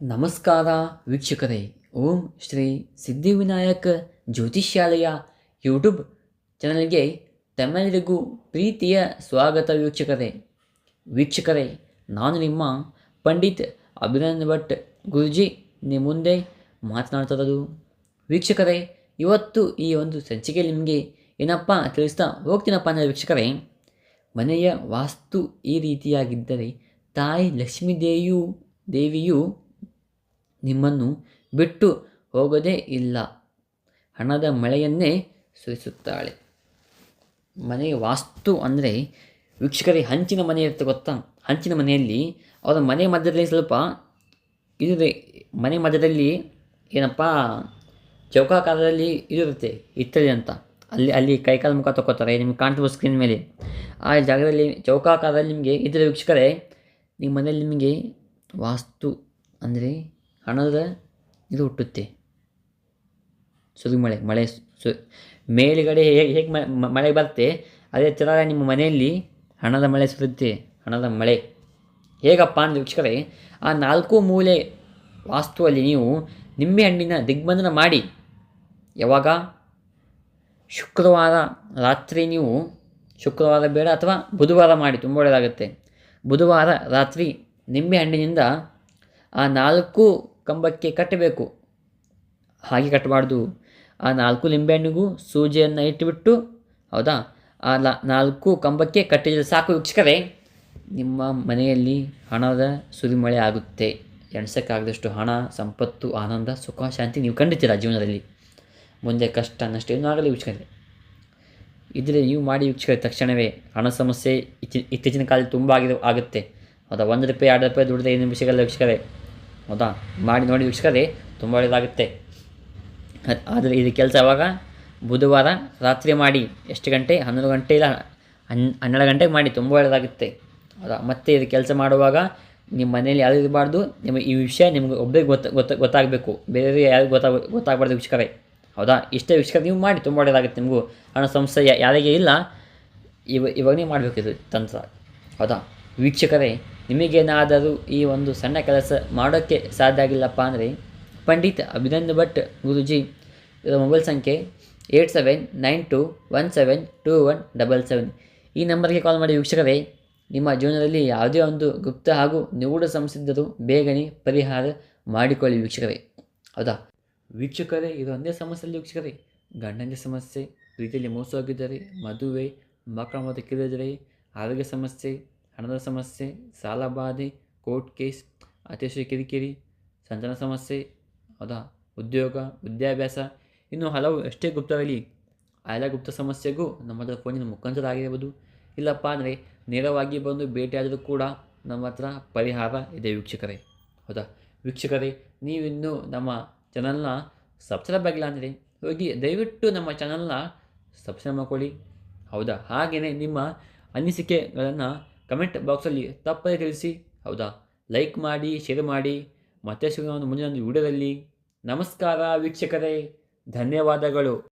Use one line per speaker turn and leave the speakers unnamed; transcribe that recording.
ನಮಸ್ಕಾರ ವೀಕ್ಷಕರೇ. ಓಂ ಶ್ರೀ ಸಿದ್ಧಿವಿನಾಯಕ ಜ್ಯೋತಿಷ್ಯಾಲಯ ಯೂಟ್ಯೂಬ್ ಚಾನಲ್ಗೆ ತಮ್ಮೆಲ್ಲರಿಗೂ ಪ್ರೀತಿಯ ಸ್ವಾಗತ ವೀಕ್ಷಕರೇ. ವೀಕ್ಷಕರೇ, ನಾನು ನಿಮ್ಮ ಪಂಡಿತ್ ಅಭಿನಂದ್ ಭಟ್ ಗುರುಜಿ. ನಿಮ್ಮ ಮುಂದೆ ಮಾತನಾಡ್ತಿರೋದು ವೀಕ್ಷಕರೇ, ಇವತ್ತು ಈ ಒಂದು ಸಂಚಿಕೆ ನಿಮಗೆ ಏನಪ್ಪ ತಿಳಿಸ್ತಾ ಹೋಗ್ತೀನಪ್ಪ ಅಂದರೆ ವೀಕ್ಷಕರೇ, ಮನೆಯ ವಾಸ್ತು ಈ ರೀತಿಯಾಗಿದ್ದರೆ ತಾಯಿ ಲಕ್ಷ್ಮೀ ದೇವಿಯು ದೇವಿಯು ನಿಮ್ಮನ್ನು ಬಿಟ್ಟು ಹೋಗೋದೇ ಇಲ್ಲ. ಹಣದ ಮಳೆಯನ್ನೇ ಸುರಿಸುತ್ತಾಳೆ. ಮನೆಯ ವಾಸ್ತು ಅಂದರೆ ವೀಕ್ಷಕರಿಗೆ ಹಂಚಿನ ಮನೆ ಇರುತ್ತೆ ಗೊತ್ತಾ? ಹಂಚಿನ ಮನೆಯಲ್ಲಿ ಅವರ ಮನೆ ಮಧ್ಯದಲ್ಲಿ ಸ್ವಲ್ಪ ಇದು ಮನೆ ಮಧ್ಯದಲ್ಲಿ ಏನಪ್ಪ? ಚೌಕಾಕಾರದಲ್ಲಿ ಇದಿರುತ್ತೆ ಇತ್ತಲಿ ಅಂತ. ಅಲ್ಲಿ ಅಲ್ಲಿ ಕೈಕಾಲು ಮುಖ ತಗೋತಾರೆ ನಿಮ್ಗೆ ಕಾಣ್ತಿರೋ ಸ್ಕ್ರೀನ್ ಮೇಲೆ. ಆ ಜಾಗದಲ್ಲಿ, ಚೌಕಾಕಾರದಲ್ಲಿ ನಿಮಗೆ ಇದ್ರೆ ವೀಕ್ಷಕರೇ ನಿಮ್ಮ ಮನೆಯಲ್ಲಿ ನಿಮಗೆ ವಾಸ್ತು ಅಂದರೆ ಹಣದ ಇದು ಹುಟ್ಟುತ್ತೆ. ಸುರಿಮಳೆ, ಮಳೆ, ಸು, ಮೇಲುಗಡೆ ಹೇಗೆ ಹೇಗೆ ಮಳೆ ಬರುತ್ತೆ, ಅದೇ ಥರ ನಿಮ್ಮ ಮನೆಯಲ್ಲಿ ಹಣದ ಮಳೆ ಸುರುತ್ತೆ ಹಣದ ಮಳೆ. ಹೇಗಪ್ಪ ಅಂದರೆ ವೀಕ್ಷಕರೇ, ಆ ನಾಲ್ಕು ಮೂಲೆ ವಾಸ್ತುವಲ್ಲಿ ನೀವು ನಿಂಬೆ ಹಣ್ಣಿನ ದಿಗ್ಬಂಧನ ಮಾಡಿ, ಯಾವಾಗ? ಶುಕ್ರವಾರ ರಾತ್ರಿ ನೀವು ಶುಕ್ರವಾರ ಬೇಡ ಅಥವಾ ಬುಧವಾರ ಮಾಡಿ, ತುಂಬ ಒಳ್ಳೆಯದಾಗುತ್ತೆ ಬುಧವಾರ ರಾತ್ರಿ ನಿಂಬೆ ಹಣ್ಣಿನಿಂದ ಆ ನಾಲ್ಕು ಕಂಬಕ್ಕೆ ಕಟ್ಟಬೇಕು. ಹಾಗೆ ಕಟ್ಟಬಾರ್ದು. ಆ ನಾಲ್ಕು ಲಿಂಬೆಹಣ್ಣಿಗೂ ಸೂಜಿಯನ್ನು ಇಟ್ಟುಬಿಟ್ಟು, ಹೌದಾ? ಆ ನಾಲ್ಕು ಕಂಬಕ್ಕೆ ಕಟ್ಟಿದರೆ ಸಾಕು ವೀಕ್ಷಕರೇ. ನಿಮ್ಮ ಮನೆಯಲ್ಲಿ ಹಣದ ಸುರಿಮಳೆ ಆಗುತ್ತೆ. ಎಣ್ಸಕ್ಕಾಗದಷ್ಟು ಹಣ, ಸಂಪತ್ತು, ಆನಂದ, ಸುಖ, ಶಾಂತಿ ನೀವು ಕಂಡಿದ್ದೀರ ಜೀವನದಲ್ಲಿ? ಮುಂದೆ ಕಷ್ಟ, ನಷ್ಟ ಏನೂ ಆಗಲಿ ವೀಕ್ಷಕರೇ. ಇದರಲ್ಲಿ ನೀವು ಮಾಡಿ ವೀಕ್ಷಕರೇ ತಕ್ಷಣವೇ. ಹಣ ಸಮಸ್ಯೆ ಇತ್ತಿ, ಇತ್ತೀಚಿನ ಕಾಲದಲ್ಲಿ ತುಂಬ ಆಗಿದೆ, ಆಗುತ್ತೆ. ಹೌದಾ? ಒಂದು ರೂಪಾಯಿ, ಎರಡು ರೂಪಾಯಿ ದುಡಿದ ಐದು ನಿಮಿಷಗಳಲ್ಲಿ ವೀಕ್ಷಕರೇ. ಹೌದಾ ಮಾಡಿ ನೋಡಿ ವೀಕ್ಷಕರೇ, ತುಂಬ ಒಳ್ಳೆಯದಾಗುತ್ತೆ ಆದರೆ ಇದು ಕೆಲಸ ಯಾವಾಗ? ಬುಧವಾರ ರಾತ್ರಿ ಮಾಡಿ, ಎಷ್ಟು ಗಂಟೆ? ಹನ್ನೊಂದು ಗಂಟೆ ಇಲ್ಲ, ಹನ್, ಹನ್ನೆರಡು ಗಂಟೆಗೆ ಮಾಡಿ, ತುಂಬ ಒಳ್ಳೆಯದಾಗುತ್ತೆ ಹೌದಾ ಮತ್ತೆ ಇದು ಕೆಲಸ ಮಾಡುವಾಗ ನಿಮ್ಮ ಮನೇಲಿ ಯಾರು ಇರಬಾರ್ದು, ನಿಮ್ಮ ಈ ವಿಷಯ ನಿಮ್ಗೆ ಒಬ್ಬರಿಗೆ ಗೊತ್ತ ಗೊತ್ತ, ಗೊತ್ತಾಗಬೇಕು. ಬೇರೆ ಯಾರಿಗೂ ಗೊತ್ತಾಗ, ಗೊತ್ತಾಗಬಾರ್ದು ವೀಕ್ಷಕರೇ. ಹೌದಾ? ಇಷ್ಟೇ ವೀಕ್ಷಕರು, ನೀವು ಮಾಡಿ, ತುಂಬ ಒಳ್ಳೆಯದಾಗುತ್ತೆ ನಿಮಗೂ. ಹಣ ಸಂಸ್ಥೆ ಯಾರಿಗೆ ಇಲ್ಲ, ಇವ ಇವಾಗ ನೀವು ಮಾಡಬೇಕಿದು ತಂತ್ರ. ಹೌದಾ? ವೀಕ್ಷಕರೇ ನಿಮಗೇನಾದರೂ ಈ ಒಂದು ಸಣ್ಣ ಕೆಲಸ ಮಾಡೋಕ್ಕೆ ಸಾಧ್ಯ ಆಗಿಲ್ಲಪ್ಪ ಅಂದರೆ ಪಂಡಿತ್ ಅಭಿನಂದ್ ಭಟ್ ಗುರುಜಿ ಮೊಬೈಲ್ ಸಂಖ್ಯೆ eight seven nine two one seven two one double seven. ಈ ನಂಬರ್ಗೆ ಕಾಲ್ ಮಾಡಿ ವೀಕ್ಷಕರೇ, ನಿಮ್ಮ ಜೀವನದಲ್ಲಿ ಯಾವುದೇ ಒಂದು ಗುಪ್ತ ಹಾಗೂ ನಿಗೂಢ ಸಮಸ್ಯೆ ಬೇಗನೆ ಪರಿಹಾರ ಮಾಡಿಕೊಳ್ಳಿ ವೀಕ್ಷಕರೇ. ಹೌದಾ? ವೀಕ್ಷಕರೇ, ಇದು ಒಂದೇ ಸಮಸ್ಯೆಯಲ್ಲಿ ವೀಕ್ಷಕರೇ. ಗಂಡನ ಸಮಸ್ಯೆ, ಪ್ರೀತಿಯಲ್ಲಿ ಹೋಗಿದ್ದರೆ ಮದುವೆ, ಮಕ್ಕಳ ಮತ್ತು ಕಿರಿದರೆ ಆರೋಗ್ಯ ಸಮಸ್ಯೆ ಹಣದ ಸಮಸ್ಯೆ ಸಾಲಬಾಧೆ ಕೋರ್ಟ್ ಕೇಸ್ ಅತಿಶಯ ಕಿರಿಕಿರಿ, ಸಂತಾನ ಸಮಸ್ಯೆ, ಹೌದಾ? ಉದ್ಯೋಗ, ವಿದ್ಯಾಭ್ಯಾಸ, ಇನ್ನು ಹಲವು ಎಷ್ಟೇ ಗುಪ್ತವಿರಲಿ ಆ ಎಲ್ಲ ಗುಪ್ತ ಸಮಸ್ಯೆಗೂ ನಮ್ಮ ಹತ್ರ ಫೋನಿನ ಮುಖಾಂತರ ಆಗಿರ್ಬೋದು ಇಲ್ಲಪ್ಪ ಅಂದರೆ ನೇರವಾಗಿ ಬಂದು ಭೇಟಿಯಾದರೂ ಕೂಡ ನಮ್ಮ ಹತ್ರ ಪರಿಹಾರ ಇದೆ ವೀಕ್ಷಕರೇ. ಹೌದಾ? ವೀಕ್ಷಕರೇ, ನೀವಿನ್ನೂ ನಮ್ಮ ಚಾನಲ್ನ ಸಬ್ಸ್ಕ್ರೈಬ್ ಆಗಿಲ್ಲ ಅಂದರೆ ಹೋಗಿ ದಯವಿಟ್ಟು ನಮ್ಮ ಚಾನಲ್ನ ಸಬ್ಸ್ಕ್ರೈಬ್ ಮಾಡ್ಕೊಳ್ಳಿ. ಹೌದಾ? ಹಾಗೆಯೇ ನಿಮ್ಮ ಅನಿಸಿಕೆಗಳನ್ನು ಕಮೆಂಟ್ ಬಾಕ್ಸಲ್ಲಿ ತಪ್ಪದೇ ತಿಳಿಸಿ. ಹೌದಾ? ಲೈಕ್ ಮಾಡಿ, ಶೇರ್ ಮಾಡಿ. ಮತ್ತೆ ಸಿಗೋಣ ಮುಂದಿನ ಒಂದು ವಿಡಿಯೋದಲ್ಲಿ. ನಮಸ್ಕಾರ ವೀಕ್ಷಕರೇ. ಧನ್ಯವಾದಗಳು.